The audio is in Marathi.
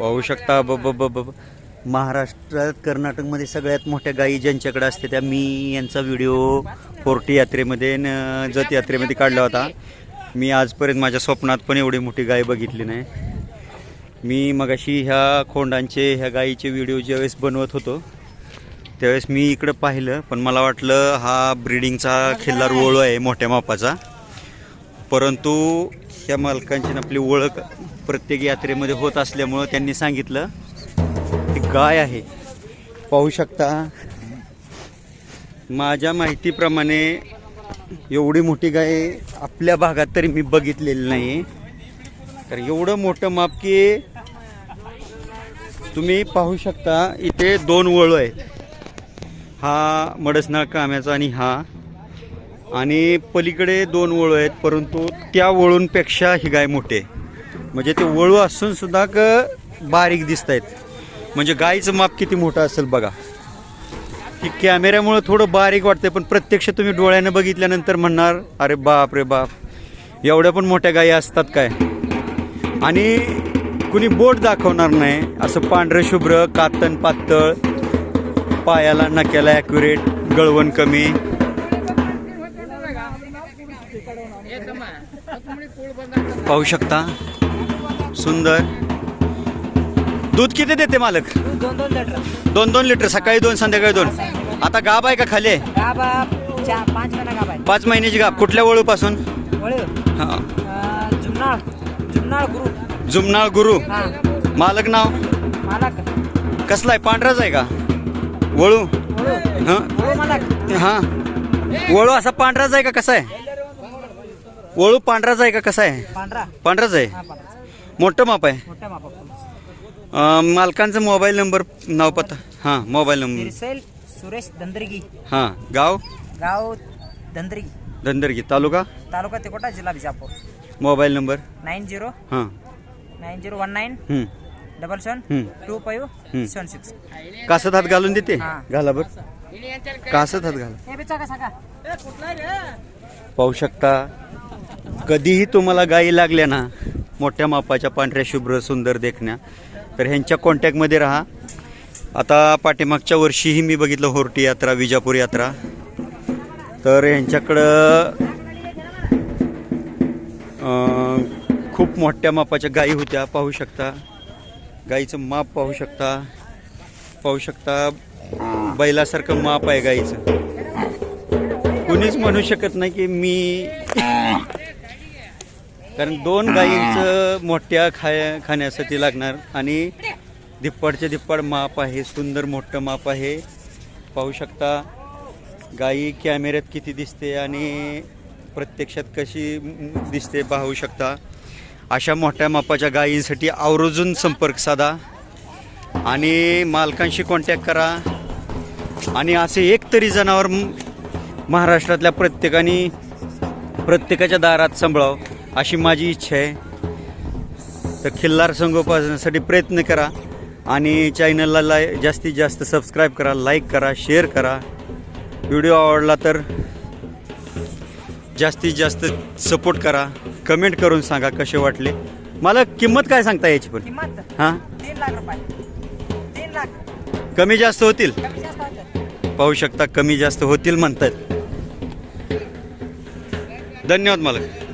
पाहू शकता. ब ब ब महाराष्ट्रात कर्नाटकमध्ये सगळ्यात मोठ्या गायी ज्यांच्याकडे असते त्या मी यांचा व्हिडिओ फोर्टी यात्रेमध्ये न जत यात्रेमध्ये काढला होता. मी आजपर्यंत माझ्या स्वप्नात पण एवढी मोठी गाय बघितली नाही. मी मगाशी ह्या खोंडांचे ह्या गायीचे व्हिडिओ ज्यावेळेस बनवत होतो त्यावेळेस मी इकडं पाहिलं पण मला वाटलं हा ब्रिडिंगचा खिल्लार ओळू आहे मोठ्या मापाचा. परंतु ह्या मालकांची आपली ओळख प्रत्येक यात्रेमध्ये होत असल्यामुळं त्यांनी सांगितलं ती गाय आहे. पाहू शकता. माझ्या माहितीप्रमाणे एवढी मोठी गाय आपल्या भागात तरी मी बघितलेली नाही तर एवढं मोठं माप की तुम्ही पाहू शकता इथे दोन वळू आहेत. हा मडसनाळ काम्याचा आणि हा. आणि पलीकडे दोन वळू आहेत परंतु त्या वळूंपेक्षा ही गाय मोठी आहे. म्हणजे ते वळू असून सुद्धा क बारीक दिसत आहेत म्हणजे गायीचं माप किती मोठं असेल बघा. की कॅमेऱ्यामुळं थोडं बारीक वाटतंय पण प्रत्यक्ष तुम्ही डोळ्यानं बघितल्यानंतर म्हणणार अरे बाप रे बाप एवढ्या पण मोठ्या गायी असतात काय? आणि कुणी बोट दाखवणार नाही असं पांढरं शुभ्र कातन पातळ पायाला नक्याला ॲक्युरेट गळवण कमी. पाहू शकता? सुंदर. दूध किती देते मालक? दोन दोन लिटर दोन दोन लिटर सकाळी दोन संध्याकाळी दोन. आता गाब आहे का खाली? आहे? गाबा चार पाच महिना गाबा आहे. पाच महिन्याची गाब. कुठल्या वळूपासून? वळू. हा. अं, जुन्नाळ जुन्नाळ गुरु. जुमनाळ गुरु. हा. मालक नाव? मालक. कसला आहे? पांढराच आहे का? वळू. वळू. हा. वळू मालक. हा. वळू असा पांढराच आहे का? कसा आहे? वळू पांढराच आहे का? कसा आहे? पांढरा. पांढराच आहे. हा पांढरा मोठं माप आहे. मोठ्या मापा अं, मालकांचा मोबाईल नंबर नाव पत्ता. हां मोबाईल नंबर. सुरेश दंदरगी. हां गाव? गाव दंदरगी. धंदरगी तालुका? तालुका तिकोटा जिल्हा Bijapur. Mobile number? Nine zero हां. नाईन झिरो वन नाईन हं, डबल सेवन हं. टू. Five seven six. कासत हात घालून देते? हां. घाला बर. कासत हात घाला. हे बिचा का सांगा पाहू शकता कधीही तुम्हाला गायी लागल्या ना मोठ्या मापाच्या पांढऱ्या शुभ्र सुंदर देखण्या. तर ह्यांच्या कॉन्टॅक्टमध्ये राहा. आता पाठीमागच्या वर्षीही मी बघितलं होर्टी यात्रा विजापूर यात्रा. तर ह्यांच्याकडं खूप मोठ्या मापाच्या गायी होत्या पाहू शकता. गाईचं माप पाहू शकता. पाहू शकता बैलासारखं माप आहे गाईचं. कुणीच म्हणू शकत नाही की मी कारण दोन गायींचं मोठ्या खाया खाण्यासाठी लागणार आणि धिप्पाडचे धिप्पाड माप आहे सुंदर मोठं माप आहे. पाहू शकता गायी कॅमेऱ्यात किती दिसते आणि प्रत्यक्षात कशी दिसते पाहू शकता. अशा मोठ्या मापाच्या गायींसाठी आवर्जून संपर्क साधा आणि मालकांशी कॉन्टॅक्ट करा. आणि असे एक तरी जनावर महाराष्ट्रातल्या प्रत्येकाने प्रत्येकाच्या दारात सांभाळावं. अशी माझी इच्छा आहे. तर खिल्लार संगोपनासाठी प्रयत्न करा आणि चॅनलला लाय जास्तीत जास्त सबस्क्राईब करा लाईक करा शेअर करा. व्हिडिओ आवडला तर जास्तीत जास्त सपोर्ट करा. कमेंट करून सांगा कसे वाटले. मला किंमत काय सांगता याची पण? किंमत? हां? कमी जास्त होतील. पाहू शकता कमी जास्त होतील म्हणतात. धन्यवाद मालक.